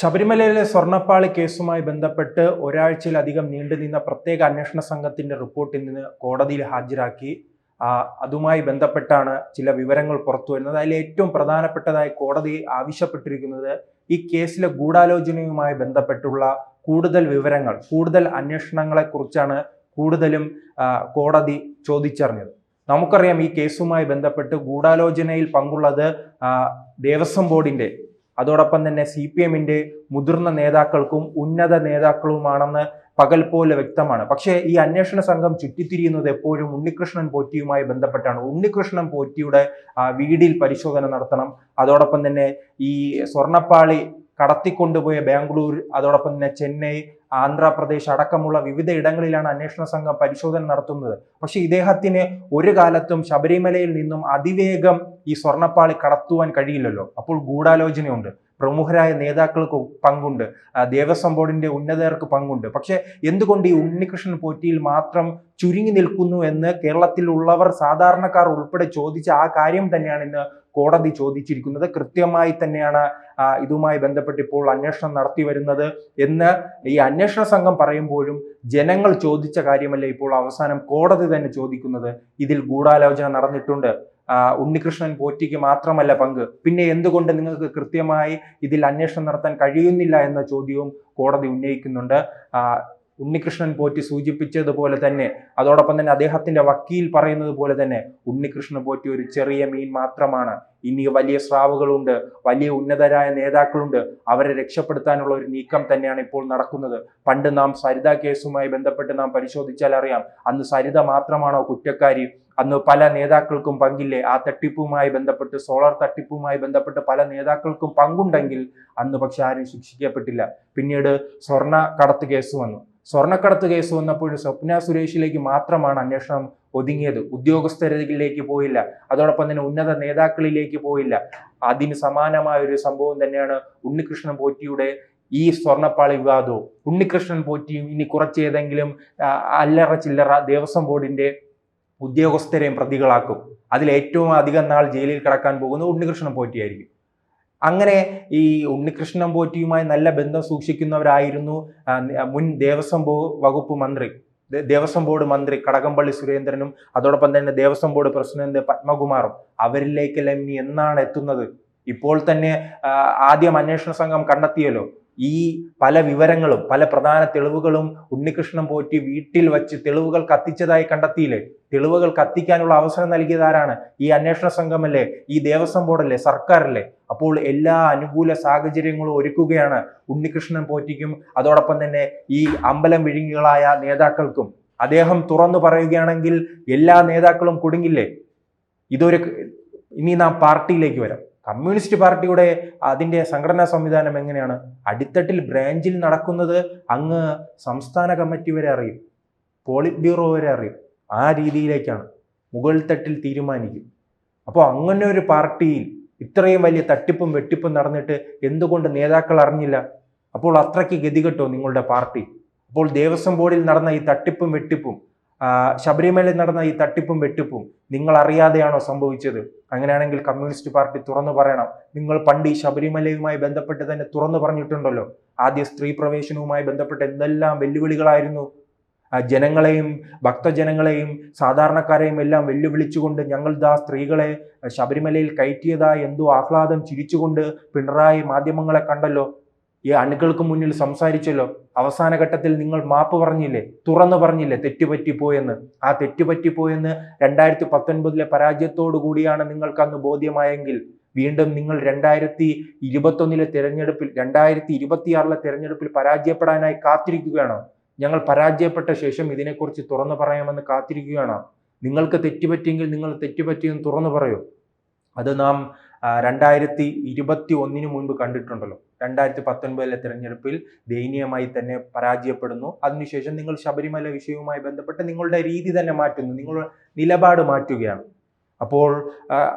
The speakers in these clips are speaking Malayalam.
ശബരിമലയിലെ സ്വർണപ്പാളി കേസുമായി ബന്ധപ്പെട്ട് ഒരാഴ്ചയിലധികം നീണ്ടുനിന്ന പ്രത്യേക അന്വേഷണ സംഘത്തിന്റെ റിപ്പോർട്ട് ഇന്ന് കോടതിയിൽ ഹാജരാക്കി. അതുമായി ബന്ധപ്പെട്ടാണ് ചില വിവരങ്ങൾ പുറത്തു വരുന്നത്. അതിൽ ഏറ്റവും പ്രധാനപ്പെട്ടതായി കോടതി ആവശ്യപ്പെട്ടിരിക്കുന്നത് ഈ കേസിലെ ഗൂഢാലോചനയുമായി ബന്ധപ്പെട്ടുള്ള കൂടുതൽ വിവരങ്ങൾ കൂടുതൽ അന്വേഷണങ്ങളെക്കുറിച്ചാണ് കൂടുതലും കോടതി ചോദിച്ചറിഞ്ഞത്. നമുക്കറിയാം ഈ കേസുമായി ബന്ധപ്പെട്ട് ഗൂഢാലോചനയിൽ പങ്കുള്ളത് ദേവസ്വം ബോർഡിന്റെ അതോടൊപ്പം തന്നെ സി പി എമ്മിന്റെ മുതിർന്ന നേതാക്കൾക്കും ഉന്നത നേതാക്കളുമാണെന്ന് പകൽ പോലെ വ്യക്തമാണ്. പക്ഷേ ഈ അന്വേഷണ സംഘം ചുറ്റിത്തിരിയുന്നത് എപ്പോഴും ഉണ്ണികൃഷ്ണൻ പോറ്റിയുമായി ബന്ധപ്പെട്ടാണ്. ഉണ്ണികൃഷ്ണൻ പോറ്റിയുടെ വീടിൽ പരിശോധന നടത്തണം. അതോടൊപ്പം തന്നെ ഈ സ്വർണപ്പാളി കടത്തിക്കൊണ്ടുപോയ ബാംഗ്ലൂർ അതോടൊപ്പം തന്നെ ചെന്നൈ ആന്ധ്രാപ്രദേശ് അടക്കമുള്ള വിവിധ ഇടങ്ങളിലാണ് അന്വേഷണ സംഘം പരിശോധന നടത്തുന്നത്. പക്ഷേ ഇദ്ദേഹത്തിന് ഒരു കാലത്തും ശബരിമലയിൽ നിന്നും അതിവേഗം ഈ സ്വർണപ്പാളി കടത്തുവാൻ കഴിയില്ലല്ലോ. അപ്പോൾ ഗൂഢാലോചനയുണ്ട്. പ്രമുഖരായ നേതാക്കൾക്ക് പങ്കുണ്ട്. ദേവസ്വം ബോർഡിന്റെ ഉന്നതർക്ക് പങ്കുണ്ട്. പക്ഷേ എന്തുകൊണ്ട് ഈ ഉണ്ണികൃഷ്ണൻ പോറ്റിയിൽ മാത്രം ചുരുങ്ങി നിൽക്കുന്നു എന്ന് കേരളത്തിലുള്ളവർ സാധാരണക്കാർ ഉൾപ്പെടെ ചോദിച്ച ആ കാര്യം തന്നെയാണ് ഇന്ന് കോടതി ചോദിച്ചിരിക്കുന്നത്. കൃത്യമായി തന്നെയാണ് ഇതുമായി ബന്ധപ്പെട്ട് ഇപ്പോൾ അന്വേഷണം നടത്തി വരുന്നത് എന്ന് ഈ അന്വേഷണ സംഘം പറയുമ്പോഴും ജനങ്ങൾ ചോദിച്ച കാര്യമല്ല ഇപ്പോൾ അവസാനം കോടതി തന്നെ ചോദിക്കുന്നത്. ഇതിൽ ഗൂഢാലോചന നടന്നിട്ടുണ്ട്. ഉണ്ണികൃഷ്ണൻ പോറ്റിക്ക് മാത്രമല്ല പങ്ക്. പിന്നെ എന്തുകൊണ്ട് നിങ്ങൾക്ക് കൃത്യമായി ഇതിൽ അന്വേഷണം നടത്താൻ കഴിയുന്നില്ല എന്ന ചോദ്യവും കോടതി ഉന്നയിക്കുന്നുണ്ട്. ഉണ്ണികൃഷ്ണൻ പോറ്റി സൂചിപ്പിച്ചതുപോലെ തന്നെ അതോടൊപ്പം തന്നെ അദ്ദേഹത്തിന്റെ വക്കീൽ പറയുന്നത് പോലെ തന്നെ ഉണ്ണികൃഷ്ണൻ പോറ്റി ഒരു ചെറിയ മീൻ മാത്രമാണ്. ഇനി വലിയ സ്രാവുകളുണ്ട് വലിയ ഉന്നതരായ നേതാക്കളുണ്ട്. അവരെ രക്ഷപ്പെടുത്താനുള്ള ഒരു നീക്കം തന്നെയാണ് ഇപ്പോൾ നടക്കുന്നത്. പണ്ട് നാം സരിത കേസുമായി ബന്ധപ്പെട്ട് നാം പരിശോധിച്ചാൽ അറിയാം അന്ന് സരിത മാത്രമാണോ കുറ്റക്കാരി? അന്ന് പല നേതാക്കൾക്കും പങ്കില്ലേ? ആ തട്ടിപ്പുമായി ബന്ധപ്പെട്ട് സോളാർ തട്ടിപ്പുമായി ബന്ധപ്പെട്ട് പല നേതാക്കൾക്കും പങ്കുണ്ടെങ്കിൽ അന്ന് പക്ഷെ ആരും ശിക്ഷിക്കപ്പെട്ടില്ല. പിന്നീട് സ്വർണ കടത്ത് കേസ് വന്നു. സ്വർണക്കടത്ത് കേസ് വന്നപ്പോൾ സ്വപ്ന സുരേഷിലേക്ക് മാത്രമാണ് അന്വേഷണം ഒതുങ്ങിയത്. ഉദ്യോഗസ്ഥരിലേക്ക് പോയില്ല. അതോടൊപ്പം തന്നെ ഉന്നത നേതാക്കളിലേക്ക് പോയില്ല. അതിന് സമാനമായ ഒരു സംഭവം തന്നെയാണ് ഉണ്ണികൃഷ്ണൻ പോറ്റിയുടെ ഈ സ്വർണപ്പാളി വിവാദവും. ഉണ്ണികൃഷ്ണൻ പോറ്റിയും ഇനി കുറച്ചേതെങ്കിലും അല്ലറ ചില്ലറ ദേവസ്വം ബോർഡിന്റെ ഉദ്യോഗസ്ഥരെയും പ്രതികളാക്കും. അതിൽ ഏറ്റവും അധികം നാൾ ജയിലിൽ കിടക്കാൻ പോകുന്നത് ഉണ്ണികൃഷ്ണൻ പോറ്റിയായിരിക്കും. അങ്ങനെ ഈ ഉണ്ണികൃഷ്ണൻ പോറ്റിയുമായി നല്ല ബന്ധം സൂക്ഷിക്കുന്നവരായിരുന്നു മുൻ ദേവസ്വം വകുപ്പ് മന്ത്രി ദേവസ്വം ബോർഡ് മന്ത്രി കടകംപള്ളി സുരേന്ദ്രനും അതോടൊപ്പം തന്നെ ദേവസ്വം ബോർഡ് പ്രസിഡന്റ് പത്മകുമാറും അവരിലേക്കെല്ലാം ഇനി എന്നാണ് എത്തുന്നത്. ഇപ്പോൾ തന്നെ ആദ്യം അന്വേഷണ സംഘം കണ്ടെത്തിയല്ലോ. ഈ പല വിവരങ്ങളും പല പ്രധാന തെളിവുകളും ഉണ്ണികൃഷ്ണൻ പോറ്റി വീട്ടിൽ വച്ച് തെളിവുകൾ കത്തിച്ചതായി കണ്ടെത്തിയില്ലേ? തെളിവുകൾ കത്തിക്കാനുള്ള അവസരം നൽകിയതാരാണ് ഈ അന്വേഷണ സംഘമല്ലേ? ഈ ദേവസ്വം ബോർഡല്ലേ? സർക്കാരല്ലേ? അപ്പോൾ എല്ലാ അനുകൂല സാഹചര്യങ്ങളും ഒരുക്കുകയാണ്. ഉണ്ണികൃഷ്ണൻ പോറ്റിക്കും അതോടൊപ്പം തന്നെ ഈ അമ്പലം വിഴുങ്ങികളായ നേതാക്കൾക്കും. അദ്ദേഹം തുറന്നു പറയുകയാണെങ്കിൽ എല്ലാ നേതാക്കളും കുടുങ്ങില്ലേ? ഇതൊരു ഇനി നാം പാർട്ടിയിലേക്ക് വരാം. കമ്മ്യൂണിസ്റ്റ് പാർട്ടിയുടെ അതിന്റെ സംഘടനാ സംവിധാനം എങ്ങനെയാണ്? അടിത്തട്ടിൽ ബ്രാഞ്ചിൽ നടക്കുന്നത് അങ്ങ് സംസ്ഥാന കമ്മിറ്റി വരെ അറിയും. പോളിറ്റ് ബ്യൂറോ വരെ അറിയും. ആ രീതിയിലേക്കാണ് മുകൾ തട്ടിൽ തീരുമാനിക്കും. അപ്പോൾ അങ്ങനെ ഒരു പാർട്ടിയിൽ ഇത്രയും വലിയ തട്ടിപ്പും വെട്ടിപ്പും നടന്നിട്ട് എന്തുകൊണ്ട് നേതാക്കൾ അറിഞ്ഞില്ല? അപ്പോൾ അത്രയ്ക്ക് ഗതികെട്ടോ നിങ്ങളുടെ പാർട്ടി? അപ്പോൾ ദേവസ്വം ബോർഡിൽ നടന്ന ഈ തട്ടിപ്പും വെട്ടിപ്പും ശബരിമലയിൽ നടന്ന ഈ തട്ടിപ്പും വെട്ടിപ്പും നിങ്ങൾ അറിയാതെയാണോ സംഭവിച്ചത്? അങ്ങനെയാണെങ്കിൽ കമ്മ്യൂണിസ്റ്റ് പാർട്ടി തുറന്നു പറയണം. നിങ്ങൾ പണ്ട് ഈ ശബരിമലയുമായി ബന്ധപ്പെട്ട് തന്നെ തുറന്നു പറഞ്ഞിട്ടുണ്ടല്ലോ. ആദ്യ സ്ത്രീ പ്രവേശനവുമായി ബന്ധപ്പെട്ട് എന്തെല്ലാം വെല്ലുവിളികളായിരുന്നു? ജനങ്ങളെയും ഭക്തജനങ്ങളെയും സാധാരണക്കാരെയും എല്ലാം വെല്ലുവിളിച്ചുകൊണ്ട് ഞങ്ങൾ ദാ സ്ത്രീകളെ ശബരിമലയിൽ കയറ്റിയതായി എന്തോ ആഹ്ലാദം ചിരിച്ചുകൊണ്ട് പിണറായി മാധ്യമങ്ങളെ കണ്ടല്ലോ. ഈ അണുക്കൾക്ക് മുന്നിൽ സംസാരിച്ചല്ലോ. അവസാന ഘട്ടത്തിൽ നിങ്ങൾ മാപ്പ് പറഞ്ഞില്ലേ? തുറന്നു പറഞ്ഞില്ലേ? തെറ്റുപറ്റിപ്പോയെന്ന് ആ തെറ്റുപറ്റിപ്പോയെന്ന് രണ്ടായിരത്തി പത്തൊൻപതിലെ പരാജയത്തോടു കൂടിയാണ് നിങ്ങൾക്ക് അന്ന് ബോധ്യമായെങ്കിൽ വീണ്ടും നിങ്ങൾ രണ്ടായിരത്തി ഇരുപത്തൊന്നിലെ തിരഞ്ഞെടുപ്പിൽ രണ്ടായിരത്തി ഇരുപത്തിയാറിലെ തിരഞ്ഞെടുപ്പിൽ പരാജയപ്പെടാനായി കാത്തിരിക്കുകയാണോ? ഞങ്ങൾ പരാജയപ്പെട്ട ശേഷം ഇതിനെക്കുറിച്ച് തുറന്നു പറയാമെന്ന് കാത്തിരിക്കുകയാണ്. നിങ്ങൾക്ക് തെറ്റുപറ്റിയെങ്കിൽ നിങ്ങൾ തെറ്റുപറ്റിയെന്ന് തുറന്നു പറയൂ. അത് നാം രണ്ടായിരത്തി ഇരുപത്തി ഒന്നിന് മുൻപ് കണ്ടിട്ടുണ്ടല്ലോ. രണ്ടായിരത്തി പത്തൊൻപതിലെ തിരഞ്ഞെടുപ്പിൽ ദയനീയമായി തന്നെ പരാജയപ്പെടുന്നു. അതിനുശേഷം നിങ്ങൾ ശബരിമല വിഷയവുമായി ബന്ധപ്പെട്ട് നിങ്ങളുടെ രീതി തന്നെ മാറ്റുന്നു. നിങ്ങളുടെ നിലപാട് മാറ്റുകയാണ്. അപ്പോൾ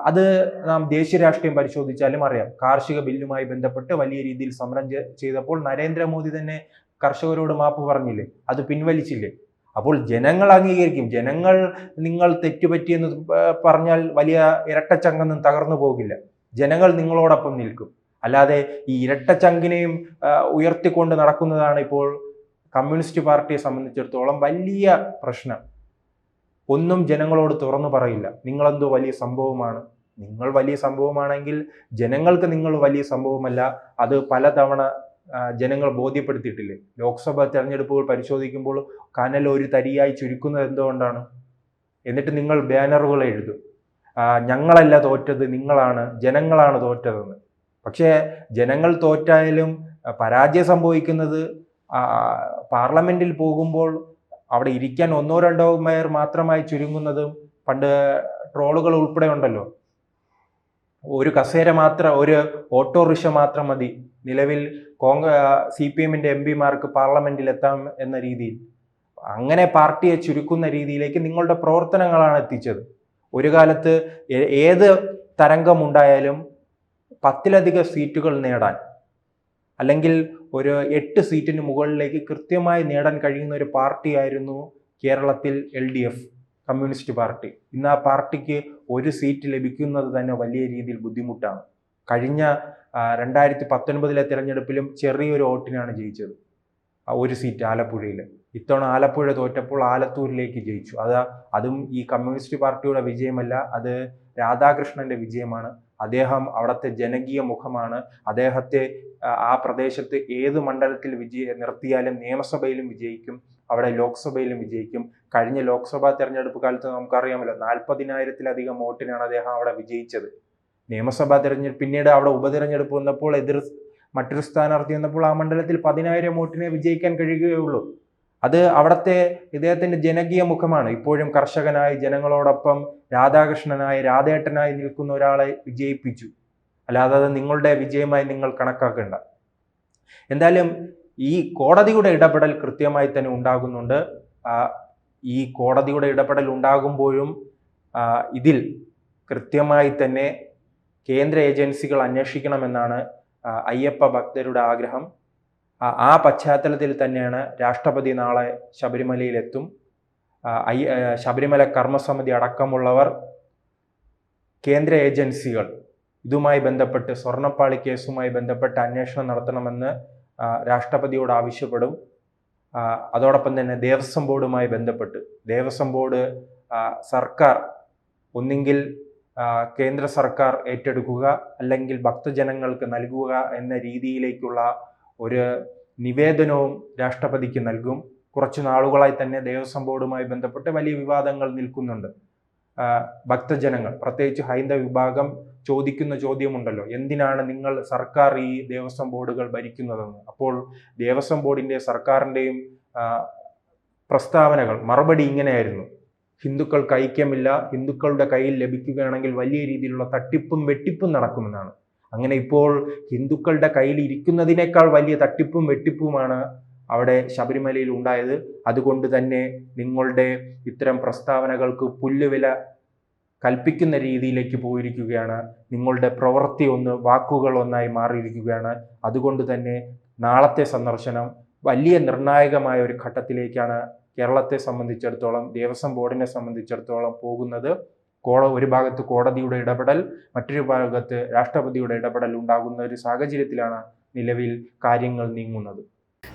അത് നാം ദേശീയ രാഷ്ട്രീയം പരിശോധിച്ചാലും അറിയാം. കാർഷിക ബില്ലുമായി ബന്ധപ്പെട്ട് വലിയ രീതിയിൽ സമരം ചെയ്തപ്പോൾ നരേന്ദ്രമോദി തന്നെ കർഷകരോട് മാപ്പ് പറഞ്ഞില്ലേ? അത് പിൻവലിച്ചില്ലേ? അപ്പോൾ ജനങ്ങൾ അംഗീകരിക്കും. ജനങ്ങൾ നിങ്ങൾ തെറ്റുപറ്റിയെന്ന് പറഞ്ഞാൽ വലിയ ഇരട്ടച്ചങ്ങൊന്നും തകർന്നു പോകില്ല. ജനങ്ങൾ നിങ്ങളോടൊപ്പം നിൽക്കും. അല്ലാതെ ഈ ഇരട്ടച്ചങ്കിനെയും ഉയർത്തിക്കൊണ്ട് നടക്കുന്നതാണ് ഇപ്പോൾ കമ്മ്യൂണിസ്റ്റ് പാർട്ടിയെ സംബന്ധിച്ചിടത്തോളം വലിയ പ്രശ്നം. ഒന്നും ജനങ്ങളോട് തുറന്നു പറയില്ല. നിങ്ങളെന്തോ വലിയ സംഭവമാണ്. നിങ്ങൾ വലിയ സംഭവമാണെങ്കിൽ ജനങ്ങൾക്ക് നിങ്ങൾ വലിയ സംഭവമല്ല. അത് പലതവണ ജനങ്ങൾ ബോധ്യപ്പെടുത്തിയിട്ടില്ലേ? ലോക്സഭാ തെരഞ്ഞെടുപ്പുകൾ പരിശോധിക്കുമ്പോൾ കനൽ ഒരു തരിയായി ചുരുക്കുന്നത് എന്തുകൊണ്ടാണ്? എന്നിട്ട് നിങ്ങൾ ബാനറുകൾ എഴുതും. ഞങ്ങളല്ല തോറ്റത് നിങ്ങളാണ് ജനങ്ങളാണ് തോറ്റതെന്ന്. പക്ഷേ ജനങ്ങൾ തോറ്റായാലും പരാജയം സംഭവിക്കുന്നത് പാർലമെന്റിൽ പോകുമ്പോൾ അവിടെ ഇരിക്കാൻ ഒന്നോ രണ്ടോ മേയർ മാത്രമായി ചുരുങ്ങുന്നതും പണ്ട് ട്രോളുകൾ ഉൾപ്പെടെ ഉണ്ടല്ലോ. ഒരു കസേര മാത്രം ഒരു ഓട്ടോറിക്ഷ മാത്രം മതി. നിലവിൽ കോൺഗ്ര സി പി എമ്മിന്റെ എം പിമാർക്ക് പാർലമെന്റിൽ എത്താം എന്ന രീതിയിൽ. അങ്ങനെ പാർട്ടിയെ ചുരുക്കുന്ന രീതിയിലേക്ക് നിങ്ങളുടെ പ്രവർത്തനങ്ങളാണ് എത്തിച്ചത്. ഒരു കാലത്ത് ഏത് തരംഗമുണ്ടായാലും പത്തിലധികം സീറ്റുകൾ നേടാൻ അല്ലെങ്കിൽ ഒരു എട്ട് സീറ്റിന് മുകളിലേക്ക് കൃത്യമായി നേടാൻ കഴിയുന്ന ഒരു പാർട്ടിയായിരുന്നു കേരളത്തിൽ L D F. Communist party. ഇന്ന് ആ പാർട്ടിക്ക് ഒരു സീറ്റ് ലഭിക്കുന്നത് തന്നെ വലിയ രീതിയിൽ ബുദ്ധിമുട്ടാണ്. കഴിഞ്ഞ രണ്ടായിരത്തി പത്തൊൻപതിലെ തിരഞ്ഞെടുപ്പിലും ചെറിയൊരു വോട്ടിനാണ് ജയിച്ചത്. ഒരു സീറ്റ് ആലപ്പുഴയിൽ ഇത്തവണ ആലപ്പുഴ തോറ്റപ്പോൾ ആലത്തൂരിലേക്ക് ജയിച്ചു. അത് അതും ഈ കമ്മ്യൂണിസ്റ്റ് പാർട്ടിയുടെ വിജയമല്ല അത് രാധാകൃഷ്ണന്റെ വിജയമാണ്. അദ്ദേഹം അവിടുത്തെ ജനകീയ മുഖമാണ്. അദ്ദേഹത്തെ ആ പ്രദേശത്ത് ഏത് മണ്ഡലത്തിൽ വിജയ നിർത്തിയാലും നിയമസഭയിലും വിജയിക്കും. അവിടെ ലോക്സഭയിലും വിജയിക്കും. കഴിഞ്ഞ ലോക്സഭാ തെരഞ്ഞെടുപ്പ് കാലത്ത് നമുക്കറിയാമല്ലോ നാൽപ്പതിനായിരത്തിലധികം വോട്ടിനാണ് അദ്ദേഹം അവിടെ വിജയിച്ചത്. നിയമസഭാ തെരഞ്ഞെടുപ്പ് പിന്നീട് അവിടെ ഉപതെരഞ്ഞെടുപ്പ് വന്നപ്പോൾ എതിർ മറ്റൊരു സ്ഥാനാർത്ഥി വന്നപ്പോൾ ആ മണ്ഡലത്തിൽ പതിനായിരം വോട്ടിനെ വിജയിക്കാൻ കഴിയുകയുള്ളൂ. അത് അവിടുത്തെ ഇദ്ദേഹത്തിന്റെ ജനകീയ മുഖമാണ്. ഇപ്പോഴും കർഷകനായി ജനങ്ങളോടൊപ്പം രാധാകൃഷ്ണനായി രാധേട്ടനായി നിൽക്കുന്ന ഒരാളെ വിജയിപ്പിച്ചു. അല്ലാതെ അത് നിങ്ങളുടെ വിജയമായി നിങ്ങൾ കണക്കാക്കേണ്ട. എന്തായാലും ഈ കോടതിയുടെ ഇടപെടൽ കൃത്യമായി തന്നെ ഉണ്ടാകുന്നുണ്ട്. ഈ കോടതിയുടെ ഇടപെടൽ ഉണ്ടാകുമ്പോഴും ഇതിൽ കൃത്യമായി തന്നെ കേന്ദ്ര ഏജൻസികൾ അന്വേഷിക്കണമെന്നാണ് അയ്യപ്പ ഭക്തരുടെ ആഗ്രഹം. ആ, പശ്ചാത്തലത്തിൽ തന്നെയാണ് രാഷ്ട്രപതി നാളെ ശബരിമലയിലെത്തും. അയ്യ ശബരിമല കർമ്മസമിതി അടക്കമുള്ളവർ കേന്ദ്ര ഏജൻസികൾ ഇതുമായി ബന്ധപ്പെട്ട് സ്വർണപ്പാളി കേസുമായി ബന്ധപ്പെട്ട് അന്വേഷണം നടത്തണമെന്ന് രാഷ്ട്രപതിയോട് ആവശ്യപ്പെടും. അതോടൊപ്പം തന്നെ ദേവസ്വം ബോർഡുമായി ബന്ധപ്പെട്ട് ദേവസ്വം ബോർഡ് സർക്കാർ ഒന്നെങ്കിൽ കേന്ദ്ര സർക്കാർ ഏറ്റെടുക്കുക അല്ലെങ്കിൽ ഭക്തജനങ്ങൾക്ക് നൽകുക എന്ന രീതിയിലേക്കുള്ള ഒരു നിവേദനവും രാഷ്ട്രപതിക്ക് നൽകും. കുറച്ച് നാളുകളായി തന്നെ ദേവസ്വം ബോർഡുമായി ബന്ധപ്പെട്ട് വലിയ വിവാദങ്ങൾ നിൽക്കുന്നുണ്ട്. ഭക്തജനങ്ങൾ പ്രത്യേകിച്ച് ഹൈന്ദവ വിഭാഗം ചോദിക്കുന്ന ചോദ്യമുണ്ടല്ലോ. എന്തിനാണ് നിങ്ങൾ സർക്കാർ ഈ ദേവസ്വം ബോർഡുകൾ ഭരിക്കുന്നതെന്ന്? അപ്പോൾ ദേവസ്വം ബോർഡിന്റെ സർക്കാരിന്റെയും പ്രസ്താവനകൾ മറുപടി ഇങ്ങനെയായിരുന്നു. ഹിന്ദുക്കൾക്ക് ഐക്യമില്ല ഹിന്ദുക്കളുടെ കയ്യിൽ ലഭിക്കുകയാണെങ്കിൽ വലിയ രീതിയിലുള്ള തട്ടിപ്പും വെട്ടിപ്പും നടക്കുമെന്നാണ്. അങ്ങനെ ഇപ്പോൾ ഹിന്ദുക്കളുടെ കയ്യിൽ ഇരിക്കുന്നതിനേക്കാൾ വലിയ തട്ടിപ്പും വെട്ടിപ്പുമാണ് അവിടെ ശബരിമലയിൽ ഉണ്ടായത്. അതുകൊണ്ട് തന്നെ നിങ്ങളുടെ ഇത്തരം പ്രസ്താവനകൾക്ക് പുല്ലുവില കൽപ്പിക്കുന്ന രീതിയിലേക്ക് പോയിരിക്കുകയാണ്. നിങ്ങളുടെ പ്രവൃത്തി ഒന്ന് വാക്കുകൾ ഒന്നായി മാറിയിരിക്കുകയാണ്. അതുകൊണ്ട് തന്നെ നാളത്തെ സന്ദർശനം വലിയ നിർണായകമായ ഒരു ഘട്ടത്തിലേക്കാണ് കേരളത്തെ സംബന്ധിച്ചിടത്തോളം ദേവസ്വം ബോർഡിനെ സംബന്ധിച്ചിടത്തോളം പോകുന്നത്. കോട ഒരു ഭാഗത്ത് കോടതിയുടെ ഇടപെടൽ മറ്റൊരു ഭാഗത്ത് രാഷ്ട്രപതിയുടെ ഇടപെടൽ ഉണ്ടാകുന്ന ഒരു സാഹചര്യത്തിലാണ് നിലവിൽ കാര്യങ്ങൾ നീങ്ങുന്നത്.